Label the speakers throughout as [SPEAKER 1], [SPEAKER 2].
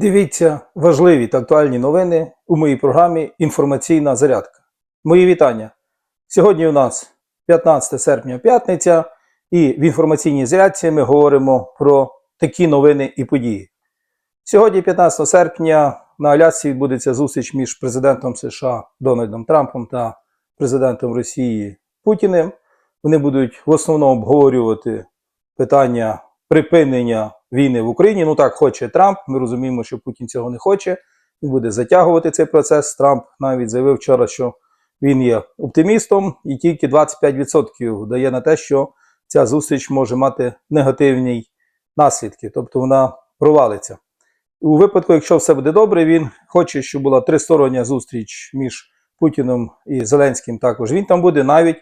[SPEAKER 1] Дивіться важливі та актуальні новини у моїй програмі Інформаційна зарядка. Мої вітання. Сьогодні у нас 15 серпня п'ятниця, і в інформаційній зарядці ми говоримо про такі новини і події. Сьогодні, 15 серпня, на Алясці відбудеться зустріч між президентом США Дональдом Трампом та президентом Росії Путіним. Вони будуть в основному обговорювати питання припинення війни в Україні. Ну так хоче Трамп. Ми розуміємо, що Путін цього не хоче. Він буде затягувати цей процес. Трамп навіть заявив вчора, що він є оптимістом, і тільки 25% дає на те, що ця зустріч може мати негативні наслідки, тобто вона провалиться. У випадку, якщо все буде добре, він хоче, щоб була тристороння зустріч між Путіном і Зеленським. Також він там буде. Навіть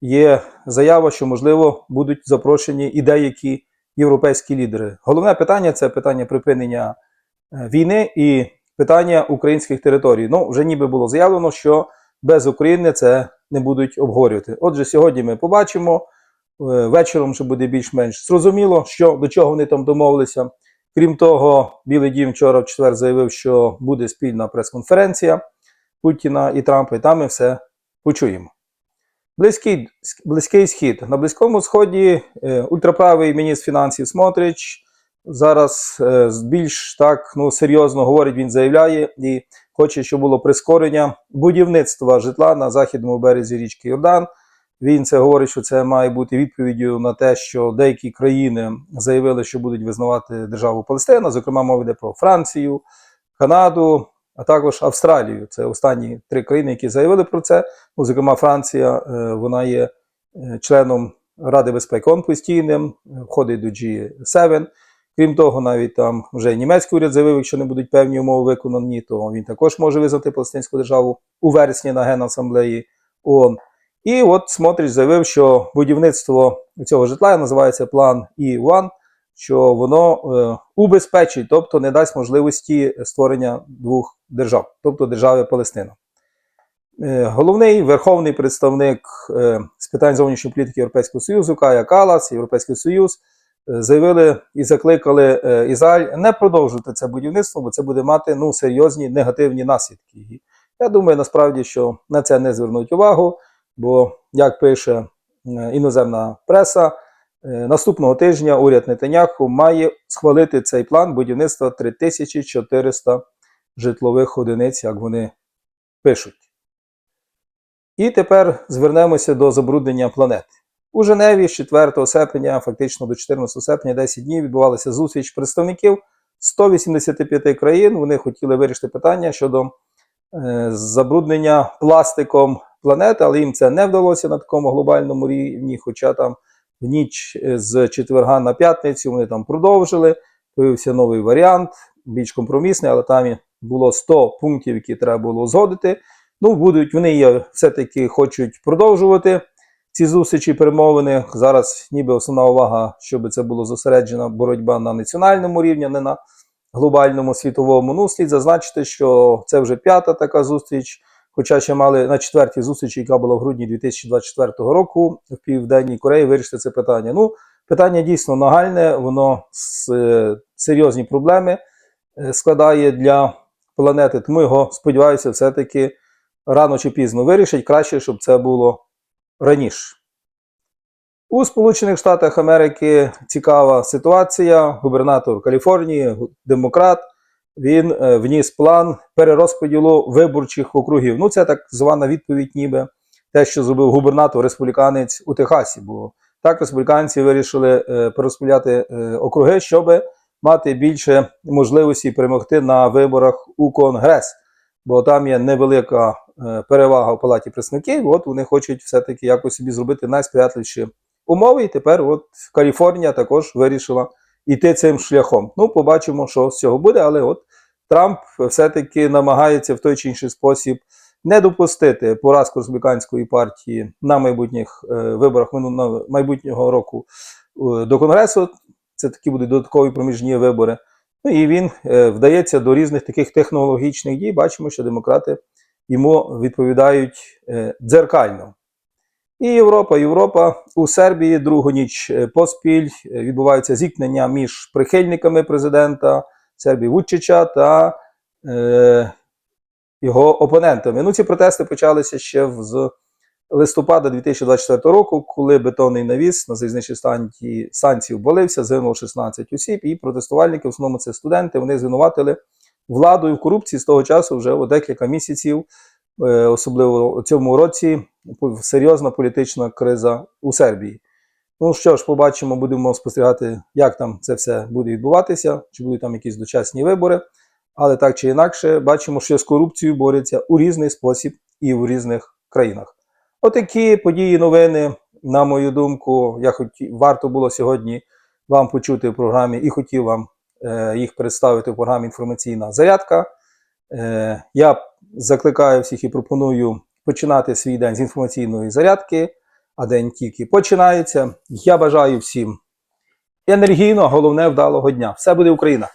[SPEAKER 1] є заява, що можливо будуть запрошені і деякі європейські лідери. Головне питання це питання припинення е, війни і питання українських територій. Ну, вже ніби було заявлено, що без України це не будуть обговорювати. Отже, сьогодні ми побачимо. е, Вечором вже буде більш-менш зрозуміло, що до чого вони там домовилися. Крім того, Білий Дім вчора в четвер заявив, що буде спільна прес-конференція Путіна і Трампа, і там ми все почуємо. Близький, близький схід. На Близькому Сході е, ультраправий міністр фінансів Смотрич зараз е, більш так ну, серйозно говорить, він заявляє і хоче, щоб було прискорення будівництва житла на західному березі річки Йордан. Він це говорить, що це має бути відповіддю на те, що деякі країни заявили, що будуть визнавати державу Палестина. Зокрема, мова йде про Францію, Канаду, а також Австралію. Це останні три країни, які заявили про це. Ну, зокрема, Франція, е, вона є е, членом Ради безпеки ООН постійним, е, входить до G7. Крім того, навіть там вже німецький уряд заявив, якщо не будуть певні умови виконані, то він також може визнати Палестинську державу у вересні на Генасамблеї ООН. І от Смотрич заявив, що будівництво цього житла називається план І1, що воно е, убезпечить, тобто не дасть можливості створення двох держав, тобто держави Палестина. Е, головний верховний представник е, з питань зовнішньої політики Європейського Союзу Кая Калас, Європейський Союз, е, заявили і закликали е, Ізраїль не продовжувати це будівництво, бо це буде мати ну, серйозні негативні наслідки. Я думаю, насправді, що на це не звернуть увагу, бо, як пише е, іноземна преса, наступного тижня уряд Нетаняху має схвалити цей план будівництва 3400 житлових одиниць, як вони пишуть. І тепер звернемося до забруднення планети. У Женеві з 4 серпня, фактично до 14 серпня, 10 днів відбувалася зустріч представників 185 країн. Вони хотіли вирішити питання щодо е, забруднення пластиком планети, але їм це не вдалося на такому глобальному рівні. Хоча там в ніч е, з четверга на п'ятницю вони там продовжили. Появився новий варіант, більш компромісний, але там було 100 пунктів, які треба було узгодити. Ну, будуть вони все-таки хочуть продовжувати ці зустрічі перемовини. Зараз ніби основна увага, щоб це було зосереджена боротьба на національному рівні, не на глобальному світовому. Ну, слід зазначити, що це вже п'ята така зустріч. Хоча ще мали на четвертій зустрічі, яка була в грудні 2024 року в Південній Кореї, вирішити це питання. Ну, питання дійсно нагальне, воно с, е, серйозні проблеми е, складає для планети. Тому його сподіваюся, все-таки рано чи пізно вирішить. Краще, щоб це було раніше. У Сполучених Штатах Америки цікава ситуація. Губернатор Каліфорнії, демократ, він е, вніс план перерозподілу виборчих округів. Ну, це так звана відповідь, ніби те, що зробив губернатор республіканець у Техасі. Бо так республіканці вирішили е, перерозподіляти е, округи, щоб мати більше можливості перемогти на виборах у Конгрес. Бо там є невелика перевага в палаті представників. От вони хочуть все-таки якось собі зробити найсприятливіші умови. І тепер от Каліфорнія також вирішила йти цим шляхом. Ну, побачимо, що з цього буде, але от Трамп все-таки намагається в той чи інший спосіб не допустити поразку республіканської партії на майбутніх е, виборах минулого майбутнього року е, до Конгресу. Це такі будуть додаткові проміжні вибори. Ну і він е, вдається до різних таких технологічних дій. Бачимо, що демократи йому відповідають дзеркально. І Європа, Європа у Сербії другу ніч е, поспіль е, відбуваються зіткнення між прихильниками президента Сербії Вучича та е, його опонентами. Ну, ці протести почалися ще в- з листопада 2024 року, коли бетонний навіс на залізничній станції, станції обвалився, загинуло 16 осіб, і протестувальники, в основному це студенти, вони звинуватили владу і в корупції з того часу вже о декілька місяців, особливо у цьому році, серйозна політична криза у Сербії. Ну що ж, побачимо, будемо спостерігати, як там це все буде відбуватися, чи будуть там якісь дочасні вибори. Але так чи інакше, бачимо, що з корупцією борються у різний спосіб і в різних країнах. Отакі події, новини, на мою думку, я хотів, варто було сьогодні вам почути в програмі і хотів вам е, їх представити в програмі інформаційна зарядка. Е, я закликаю всіх і пропоную починати свій день з інформаційної зарядки, а день тільки починається. Я бажаю всім енергійно, головне вдалого дня. Все буде Україна!